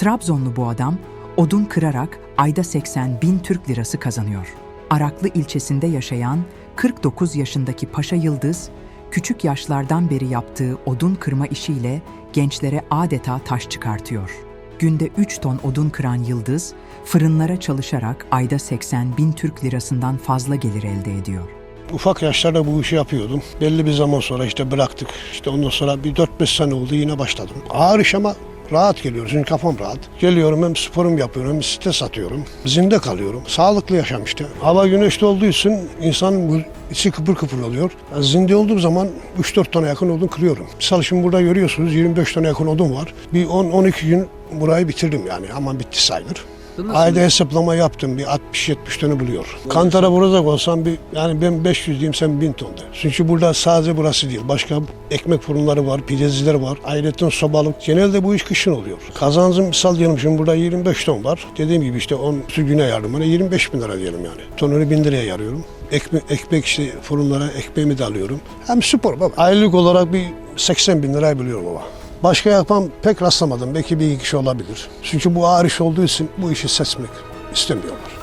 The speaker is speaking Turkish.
Trabzonlu bu adam odun kırarak ayda 80 bin Türk lirası kazanıyor. Araklı ilçesinde yaşayan 49 yaşındaki Paşa Yıldız, küçük yaşlardan beri yaptığı odun kırma işiyle gençlere adeta taş çıkartıyor. Günde 3 ton odun kıran Yıldız, fırınlara çalışarak ayda 80 bin Türk lirasından fazla gelir elde ediyor. Ufak yaşlarda bu işi yapıyordum. Belli bir zaman sonra işte bıraktık. İşte ondan sonra bir 4-5 sene oldu yine başladım. Ağır iş ama rahat geliyor çünkü kafam rahat. Geliyorum hem sporum yapıyorum hem stres atıyorum. Zinde kalıyorum. Sağlıklı yaşam işte. Hava güneşli olduğu için insanın bu içi kıpır kıpır oluyor. Yani Zinde olduğum zaman 3-4 tane yakın odun kırıyorum. Misal şimdi burada görüyorsunuz 25 tane yakın odun var. Bir 10-12 gün burayı bitirdim yani. Ama bitti sayılır. Ayda hesaplama yaptım bir 60-70 tane buluyor. Kantara vuracak olsam bir yani ben 500 diyeyim sen 1000 ton de. Çünkü burada sadece burası değil. Başka ekmek fırınları var, pideciler var. Ayrıca sobalık. Genelde bu iş kışın oluyor. Kazancım misal diyelim şimdi burada 25 ton var. Dediğim gibi işte 10 su güne yardımına 25 bin lira diyelim yani. Tonunu 1000 liraya yarıyorum. Ekmek, ekmek işte fırınlara ekmeğimi de alıyorum. Hem spor baba. Aylık olarak bir 80 bin lirayı biliyorum baba. Başka yapan pek rastlamadım. Belki bir iki kişi olabilir. Çünkü bu ağır iş olduğu için bu işi seçmek istemiyorlar.